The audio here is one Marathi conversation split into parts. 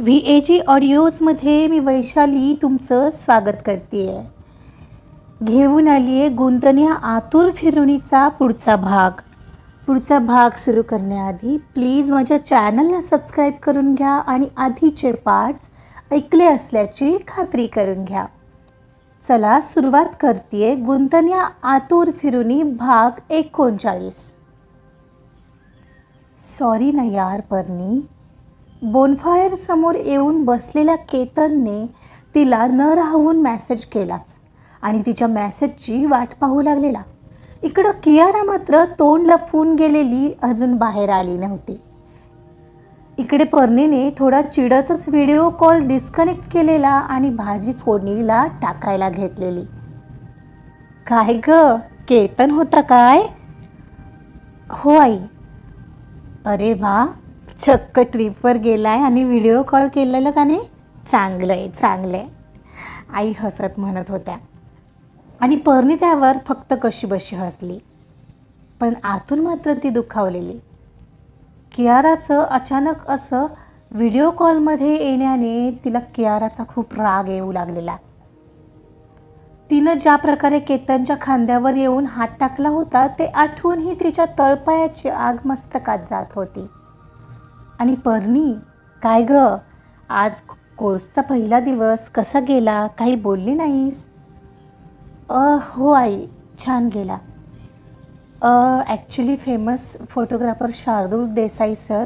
व्ही ए जी ऑडिओजमध्ये मी वैशाली तुमचं स्वागत करते आहे घेऊन आली आहे गुंतण्या आतुर फिरवणीचा पुढचा भाग. पुढचा भाग सुरू करण्याआधी प्लीज माझ्या चॅनलला सबस्क्राईब करून घ्या आणि आधीचे पार्ट्स ऐकले असल्याची खात्री करून घ्या. चला सुरुवात करते गुंतण्या आतुर फिरुनी भाग एकोणचाळीस. सॉरी ना यार परनी. बोनफायर समोर येऊन बसलेल्या केतनने तिला न राहून मेसेज केलाच. आणि तिच्या मॅसेजची वाट पाहू लागलेला. इकडं कियारा मात्र तोंड लपवून गेलेली अजून बाहेर आली नव्हती. इकडे पर्णीने थोडा चिडतच व्हिडिओ कॉल डिस्कनेक्ट केलेला आणि भाजी फोडणीला टाकायला घेतलेली. काय ग? केतन होता काय? हो आई. अरे वा. चक्क ट्रिपवर आहे आणि व्हिडिओ कॉल केलेला त्याने चांगलं आहे चांगलं आहे आई हसत म्हणत होत्या. आणि पर्णी त्यावर फक्त कशी बशी हसली. पण आतून मात्र ती दुखावलेली. कियाराचं अचानक असं व्हिडिओ कॉलमध्ये येण्याने तिला कियाराचा खूप राग येऊ लागलेला. तिनं ज्या प्रकारे केतनच्या खांद्यावर येऊन हात टाकला होता ते आठवूनही तिच्या तळपायाची आग मस्तकात जात होती. आणि पर्णी काय ग? आज कोर्सचा पहिला दिवस कसा गेला? काही बोलली नाहीस? अ हो आई छान गेला. Actually famous photographer Shardul Desai sir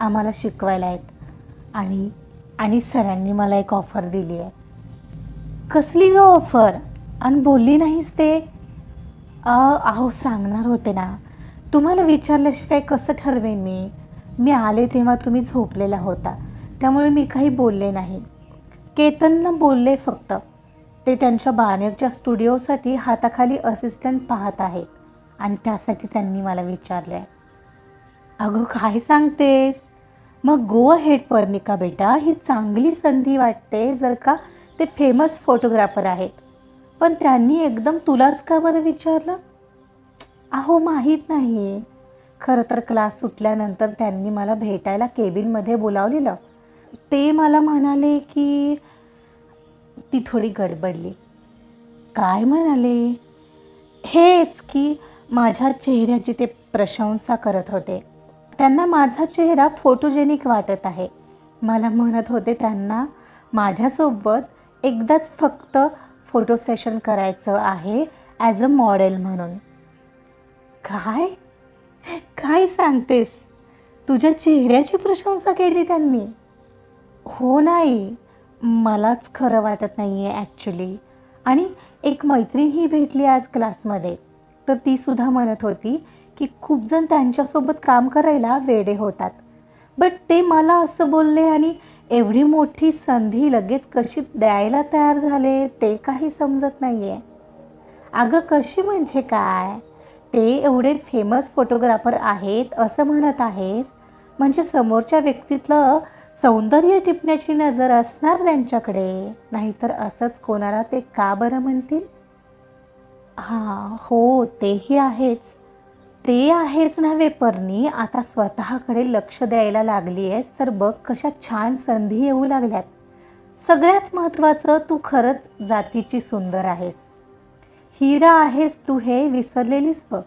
आम्हाला शिकवायला आहेत. आणि आणि सरांनी मला एक ऑफर दिली आहे. कसली ग ऑफर आणि बोलली नाहीस ते? अहो सांगणार होते ना. तुम्हाला विचारल्याशिवाय कसं ठरवेन मी? मी आले तेव्हा तुम्ही झोपलेला होता. त्यामुळे मी काही बोलले नाही. केतनला बोलले फक्त. ते त्यांच्या बानेरच्या स्टुडिओसाठी हाताखाली असिस्टंट पाहत आहेत आणि त्यासाठी त्यांनी मला विचारले अगं काय सांगतेस? मग गो अहेड पर्निका बेटा ही चांगली संधी वाटते जर का ते फेमस फोटोग्राफर आहेत. पण त्यांनी एकदम तुलाच का बरं विचारलं? अहो माहीत नाही खरं तर क्लास सुटल्यानंतर त्यांनी मला भेटायला केबिनमध्ये बोलावलेलं. ते मला म्हणाले की ती थोडी गडबडली. काय म्हणाले? हेच की माझ्या चेहऱ्याची ते प्रशंसा करत होते. त्यांना माझा चेहरा फोटोजेनिक वाटत आहे. मला म्हणत होते त्यांना माझ्यासोबत एकदाच फक्त फोटो सेशन करायचं आहे ॲज अ मॉडेल म्हणून. काय? काय सांगतेस? तुझ्या चेहऱ्याची प्रशंसा केली त्यांनी. हो नाही मलाच खरं वाटत नाही आहे ॲक्च्युली आणि एक मैत्रीणही भेटली आज क्लासमध्ये. तर तीसुद्धा म्हणत होती की खूप जण त्यांच्यासोबत काम करायला वेडे होतात. बट ते मला असं बोलले आणि एवढी मोठी संधी लगेच कशी द्यायला तयार झाले ते काही समजत नाही आहे अगं कशी म्हणजे काय? ते एवढे फेमस फोटोग्राफर आहेत असं म्हणत आहेस? म्हणजे समोरच्या व्यक्तीतलं सौंदर्य टिपण्याची नजर असणार त्यांच्याकडे. नाहीतर असंच कोणाला ते का बरं म्हणतील? हां हो तेही आहेच. ते आहेच नव्हे परनी आता स्वतःकडे लक्ष द्यायला लागली आहेस तर बघ कशा छान संधी येऊ लागल्यात. सगळ्यात महत्त्वाचं तू खरंच जातीची सुंदर आहेस. हिरा आहेस तू हे विसरलेलीस बघ.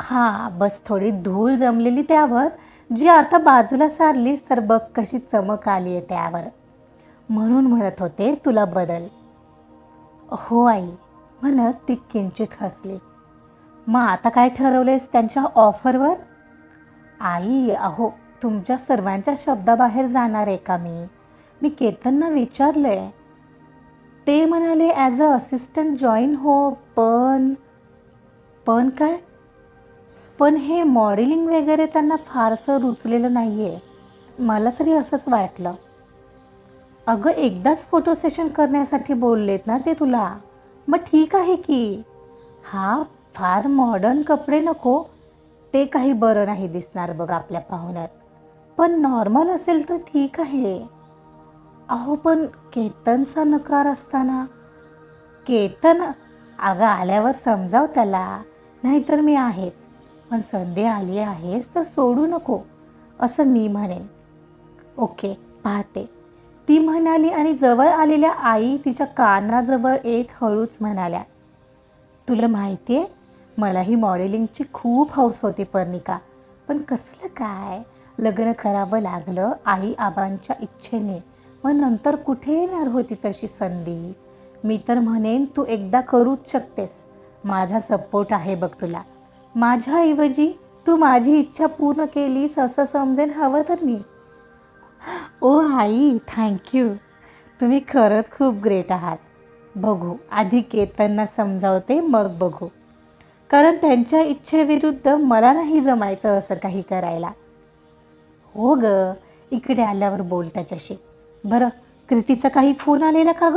हां बस थोडी धूळ जमलेली त्यावर. जी आता बाजूला सारलीस तर बघ कशी चमक आली आहे त्यावर. म्हणून म्हणत होते तुला बदल. हो आई म्हणत ती किंचित हसली. मग आता काय ठरवलेस त्यांच्या ऑफरवर? आई अहो तुमच्या सर्वांच्या शब्दाबाहेर जाणार आहे का मी? मी केतनना विचारलं आहे ते म्हणाले ॲज अ असिस्टंट जॉईन हो पण पण काय? पण हे मॉडेलिंग वगैरे त्यांना फारसं रुचलेलं नाही आहे मला तरी असंच वाटलं. अगं एकदाच फोटो सेशन करण्यासाठी बोललेत ना ते तुला? मग ठीक आहे की? हा फार मॉडर्न कपडे नको. ते काही बरं नाही दिसणार बघ आपल्या पाहुण्यात. पण नॉर्मल असेल तर ठीक आहे. अहो पण केतनचा नकार असताना? केतन अगं आल्यावर समजाव त्याला. नाहीतर मी आहेच. पण संधी आली आहेस तर सोडू नको असं मी म्हणेन. ओके पाहते. ती म्हणाली आणि जवळ आलेल्या आई तिच्या कानाजवळ येत हळूच म्हणाल्या तुला माहिती आहे मलाही मॉडेलिंगची खूप हौस होती पर्णिका पण कसलं काय? लग्न करावं लागलं आई आबांच्या इच्छेने. मग नंतर कुठे येणार होती तशी संधी? मी तर म्हणेन तू एकदा करूच शकतेस. माझा सपोर्ट आहे बघ तुला. माझ्याऐवजी तू माझी इच्छा पूर्ण केलीस असं समजेन हवं तर मी. ओ आई थँक्यू तुम्ही खरंच खूप ग्रेट आहात. बघू आधी केतनना समजावते मग बघू. कारण त्यांच्या इच्छेविरुद्ध मला नाही जमायचं असं काही करायला. हो ग इकडे आल्यावर बोल त्याच्याशी. बरं कृतीचा काही फोन आलेला का ग?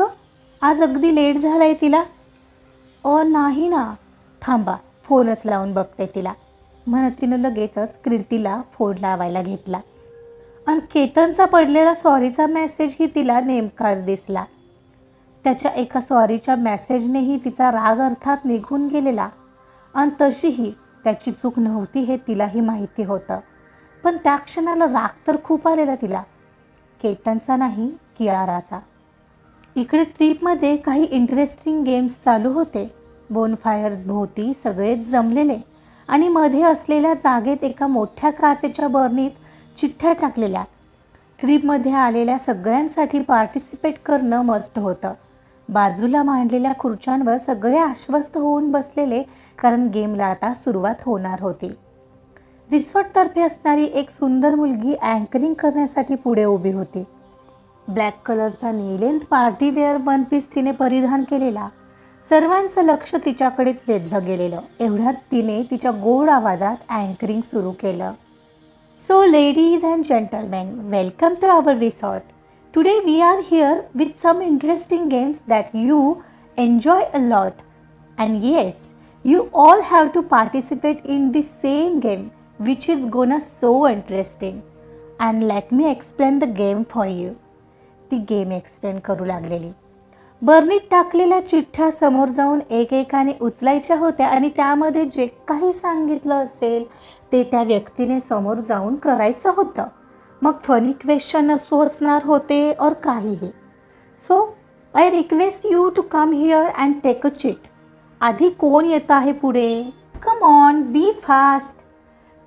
आज अगदी लेट झालाय तिला. अ नाही ना. थांबा फोनच लावून बघते तिला. म्हणत तिनं लगेचच कृतीला फोन लावायला घेतला. आणि केतनचा पडलेला सॉरीचा मेसेजही तिला नेमकाच दिसला. त्याच्या एका सॉरीच्या मेसेजनेही तिचा राग अर्थात निघून गेलेला. आणि तशीही त्याची चूक नव्हती हे तिलाही माहिती होतं. पण त्या क्षणाला राग तर खूप आलेला तिला. केतनचा नाही कियाराचा. इकडे ट्रीपमध्ये काही इंटरेस्टिंग गेम्स चालू होते. बोनफायर भोवती सगळेच जमलेले आणि मध्ये असलेल्या जागेत एका मोठ्या काचेच्या बर्नीत चिठ्ठ्या टाकलेल्या. ट्रीपमध्ये आलेल्या सगळ्यांसाठी पार्टिसिपेट करणं मस्त होतं. बाजूला मांडलेल्या खुर्च्यांवर सगळे आश्वस्त होऊन बसलेले कारण गेमला आता सुरुवात होणार होती. रिसॉर्टतर्फे असणारी एक सुंदर मुलगी अँकरिंग करण्यासाठी पुढे उभी होती. ब्लॅक कलरचा नीलेंत पार्टीवेअर वन पीस तिने परिधान केलेला सर्वांचं लक्ष तिच्याकडेच वेधलं गेलेलं. एवढ्यात तिने तिच्या गोड आवाजात अँकरिंग सुरू केलं. So ladies and gentleman welcome to our resort today we are here with some interesting games that you enjoy a lot and yes you all have to participate in the same game which is gonna so interesting. And let me explain the game for you. ती गेम एक्सप्लेन करू लागलेली. बर्नीत टाकलेल्या चिठ्ठ्या समोर जाऊन एकेकाने उचलायच्या होत्या आणि त्यामध्ये जे काही सांगितलं असेल ते त्या व्यक्तीने समोर जाऊन करायचं होतं. मग फनी क्वेश्चन असू असणार होते और काहीही. So I request you to come here and take a chit आधी कोण येत आहे पुढे? कम ऑन बी फास्ट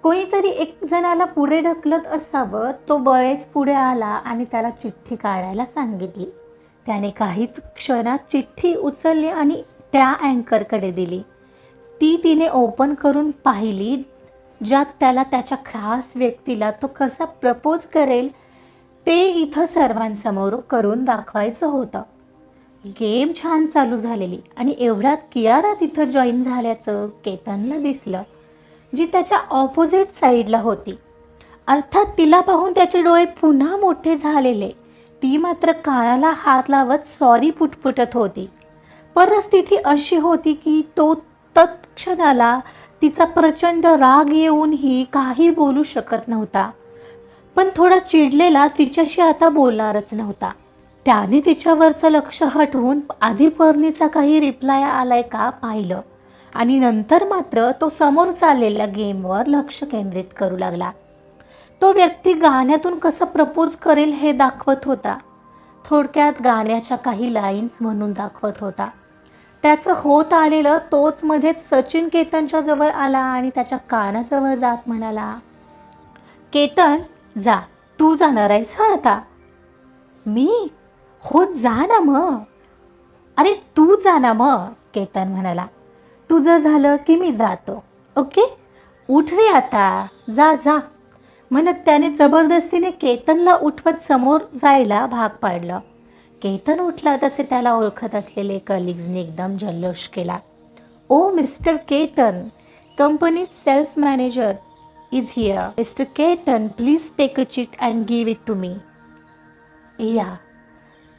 कोणीतरी एक जणाला पुढे ढकलत असावं तो बळेच पुढे आला आणि त्याला चिठ्ठी काढायला सांगितली. त्याने काहीच क्षणात चिठ्ठी उचलली आणि त्या अँकरकडे दिली. ती तिने ओपन करून पाहिली ज्यात त्याला त्याच्या खास व्यक्तीला तो कसा प्रपोज करेल ते इथं सर्वांसमोर करून दाखवायचं होतं. गेम छान चालू झालेली आणि एवढ्यात कियारा तिथं जॉईन झाल्याचं केतनला दिसलं. जी त्याच्या ऑपोजिट साईडला होती. अर्थात तिला पाहून त्याचे डोळे पुन्हा मोठे झालेले. ती मात्र कानाला हात लावत सॉरी पुटपुटत होती. परिस्थिती अशी होती की तो तत्क्षणाला तिचा प्रचंड राग येऊनही काही बोलू शकत नव्हता. पण थोडा चिडलेला तिच्याशी आता बोलणारच नव्हता. त्याने तिच्यावरचं लक्ष हटवून आधी पर्णीचा काही रिप्लाय आलाय का पाहिलं. आणि नंतर मात्र तो समोर चाललेल्या गेमवर लक्ष केंद्रित करू लागला. तो व्यक्ती गाण्यातून कसं प्रपोज करेल हे दाखवत होता. थोडक्यात गाण्याच्या काही लाईन्स म्हणून दाखवत होता. त्याचं होत आलेलं तोच मध्येच सचिन केतनच्या जवळ आला आणि त्याच्या कानाजवळ जात म्हणाला केतन जा. तू जाणार आहेस हा आता. मी? हो जा ना मग. अरे तू जा ना मग केतन म्हणाला. तुझं झालं की मी जातो. ओके? उठ रे आता. जा जा. म्हणत त्याने जबरदस्तीने केतनला उठवत समोर जायला भाग पाडलं. केतन उठला तसे त्याला ओळखत असलेले कलिग्जने एकदम जल्लोष केला. ओ mister Ketan company sales manager is here mister Ketan please take a chit and give it to me या.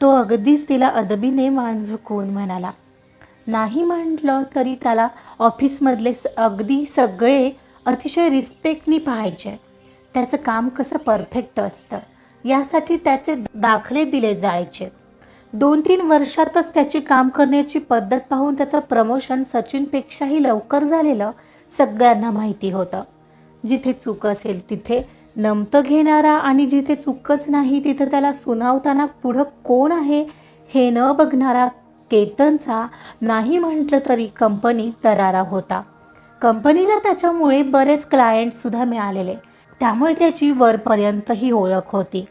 तो अगदीच तिला अदबीने मान झुकवून म्हणाला. नाही म्हटलं तरी त्याला ऑफिसमधले स- अगदी सगळे अतिशय रिस्पेक्टनी पाहायचे. त्याचं काम कसं परफेक्ट असतं यासाठी त्याचे दाखले दिले जायचे. दोन तीन वर्षातच त्याची काम करण्याची पद्धत पाहून त्याचं प्रमोशन सचिनपेक्षाही लवकर झालेलं सगळ्यांना माहिती होतं. जिथे चूक असेल तिथे नमतं घेणारा आणि जिथे चुकच नाही तिथं त्याला सुनावताना पुढं कोण आहे हे न बघणारा केतनचा नाही म्हटलं तरी कंपनी दरारा होता. कंपनीला त्याच्यामुळे बरेच क्लायंटसुद्धा मिळालेले. त्यामुळे त्याची वरपर्यंतही ओळख होती.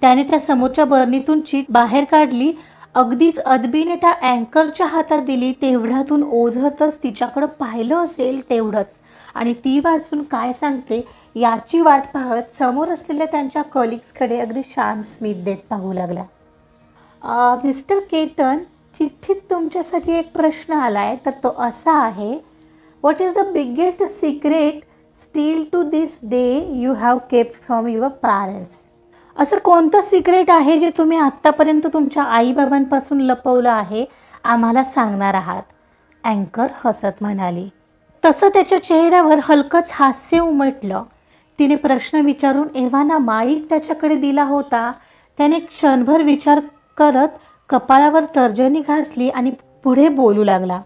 त्याने त्या समोरच्या बर्नीतून चीट बाहेर काढली. अगदीच अदबीने त्या अँकरच्या हातात दिली. तेवढ्यातून ओझरतच तिच्याकडं पाहिलं असेल तेवढंच. आणि ती वाचून काय सांगते याची वाट पाहत समोर असलेल्या त्यांच्या कलिग्सकडे अगदी शांत स्मित देत पाहू लागला मिस्टर केतन चिठ्ठीत तुमच्यासाठी एक प्रश्न आला आहे तर तो असा आहे what is the biggest secret still to this day you have kept from your parents असं कोणतं सिक्रेट आहे जे तुम्ही आत्तापर्यंत तुमच्या आईबाबांपासून लपवलं आहे आम्हाला सांगणार आहात? अँकर हसत म्हणाली. तसं त्याच्या चेहऱ्यावर हलकंच हास्य उमटलं. तिने प्रश्न विचारून एव्हाना माईक त्याच्याकडे दिला होता. त्याने क्षणभर विचार करत कपाळावर तर्जनी घासली आणि पुढे बोलू लागला.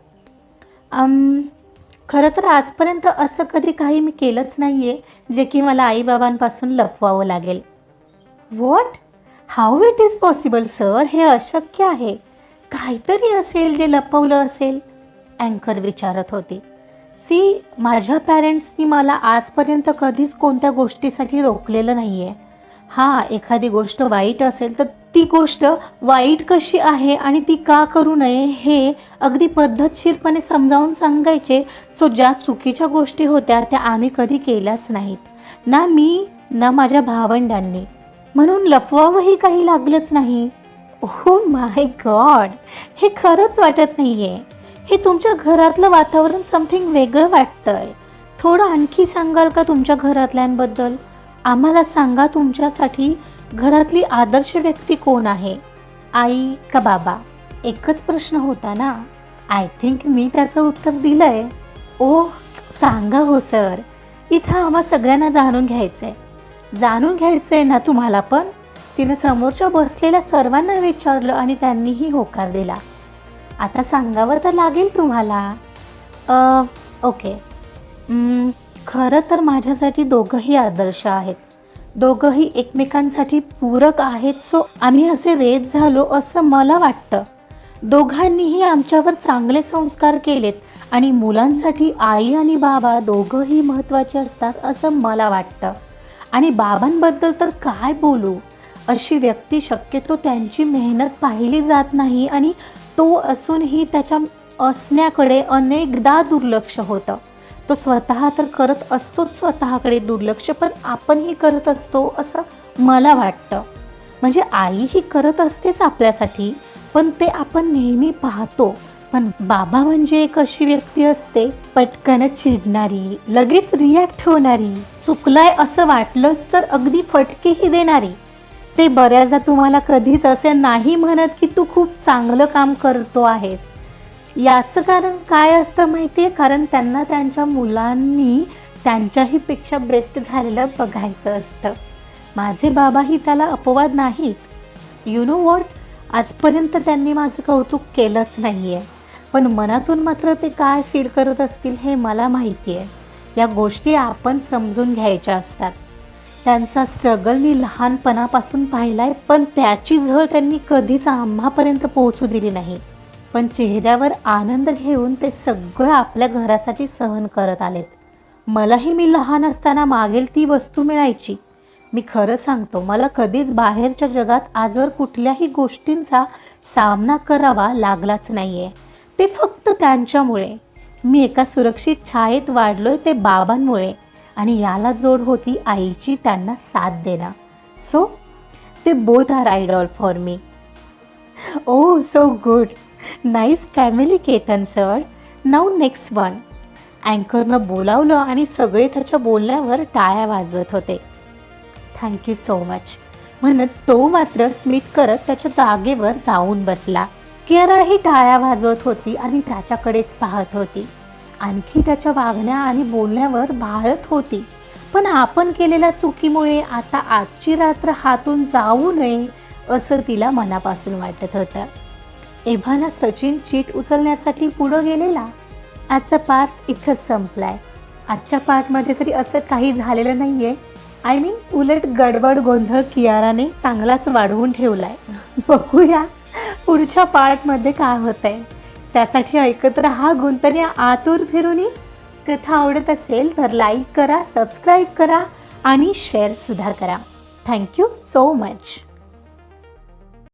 खरं तर आजपर्यंत असं कधी काही मी केलंच नाही आहे जे की मला आईबाबांपासून लपवावं लागेल. What how it is possible sir हे अशक्य आहे. काहीतरी असेल जे लपवलं असेल अँकर विचारत होती. सी माझ्या पॅरेंट्सनी मला आजपर्यंत कधीच कोणत्या गोष्टीसाठी रोखलेलं नाही आहे हां एखादी गोष्ट वाईट असेल तर ती गोष्ट वाईट कशी आहे आणि ती का करू नये हे अगदी पद्धतशीरपणे समजावून सांगायचे सो ज्या चुकीच्या गोष्टी होत्या त्या आम्ही कधी केल्याच नाहीत. ना मी ना माझ्या भावंडांनी. म्हणून लपवावंही काही लागलंच नाही. हो माय गॉड हे खरंच वाटत नाही आहे हे तुमच्या घरातलं वातावरण समथिंग वेगळं वाटतंय. थोडं आणखी सांगाल का तुमच्या घरातल्यांबद्दल? आम्हाला सांगा तुमच्यासाठी घरातली आदर्श व्यक्ती कोण आहे? आई का बाबा? एकच प्रश्न होता ना. आय थिंक मी त्याचं उत्तर दिलं आहे ओ सांगा हो सर. इथं आम्हा सगळ्यांना जाणून घ्यायचं आहे जाणून घ्यायचं आहे ना तुम्हाला पण? तिने समोरच्या बसलेल्या सर्वांना विचारलं आणि त्यांनीही होकार दिला. आता सांगावं तर लागेल तुम्हाला. ओके. खरं तर माझ्यासाठी दोघंही आदर्श आहेत. दोघंही एकमेकांसाठी पूरक आहेत सो आम्ही असे रेत झालो असं मला वाटतं. दोघांनीही आमच्यावर चांगले संस्कार केलेत आणि मुलांसाठी आई आणि बाबा दोघंही महत्त्वाचे असतात असं मला वाटतं. आणि बाबांबद्दल तर काय बोलू? अशी व्यक्ती शक्यतो त्यांची मेहनत पाहिली जात नाही आणि तो असूनही त्याच्या असण्याकडे अनेकदा दुर्लक्ष होतं. तो स्वतः तर करत असतोच स्वतःकडे दुर्लक्ष पण आपणही करत असतो असं मला वाटतं. म्हणजे आई ही करत असतेच आपल्यासाठी पण ते आपण नेहमी पाहतो. पण बाबा म्हणजे एक अशी व्यक्ती असते पटकन चिडणारी लगेच रिॲक्ट होणारी चुकलाय असं वाटलंच तर अगदी फटकेही देणारी. ते बऱ्याचदा तुम्हाला कधीच असे नाही म्हणत की तू खूप चांगलं काम करतो आहेस. याचं कारण काय असतं माहिती आहे कारण त्यांना त्यांच्या मुलांनी त्यांच्याही पेक्षा बेस्ट झालेलं बघायचं असतं. माझे बाबाही त्याला अपवाद नाहीत. यु नो वॉट आजपर्यंत त्यांनी माझं कौतुक केलंच नाही आहे पण मनातून मात्र ते काय फील करत असतील हे मला माहिती आहे या गोष्टी आपण समजून घ्यायच्या असतात. त्यांचा स्ट्रगल मी लहानपणापासून पाहिला आहे पण त्याची झळ त्यांनी कधीच आम्हापर्यंत पोहोचू दिली नाही. पण चेहऱ्यावर आनंद घेऊन ते सगळं आपल्या घरासाठी सहन करत आलेत. मलाही मी लहान असताना मागेल ती वस्तू मिळायची. मी खरं सांगतो मला कधीच बाहेरच्या जगात आजवर कुठल्याही गोष्टींचा सामना करावा लागलाच नाही आहे ते फक्त त्यांच्यामुळे. मी एका सुरक्षित छायेत वाढलोय ते बाबांमुळे आणि याला जोड होती आईची त्यांना साथ देणं. सो ते both are idol for me oh so good nice family Ketan sir now next one अँकरनं बोलावलं आणि सगळे त्याच्या बोलण्यावर टाळ्या वाजवत होते. थँक्यू सो मच म्हणत तो मात्र स्मित करत त्याच्या जागेवर जाऊन बसला. कियाराही टाळ्या वाजवत होती आणि त्याच्याकडेच पाहत होती. आणखी त्याच्या वागण्या आणि बोलण्यावर भाळत होती. पण आपण केलेल्या चुकीमुळे आता आजची रात्र हातून जाऊ नये असं तिला मनापासून वाटत होतं. एव्हाना सचिन चीट उचलण्यासाठी पुढं गेलेला? आजचा पार्ट इथंच संपलाय. आजच्या पार्टमध्ये तरी असं काही झालेलं नाही आहे आय मीन उलट गडबड गोंधळ कियाराने चांगलाच वाढवून ठेवलाय. बघूया पुढच्या पार्टमध्ये काय होत आहे त्यासाठी ऐकत राहा गुंतर्या आतूर फिरूनी. कथा आवडत असेल तर लाईक करा सबस्क्राईब करा आणि शेअरसुद्धा करा. Thank you so much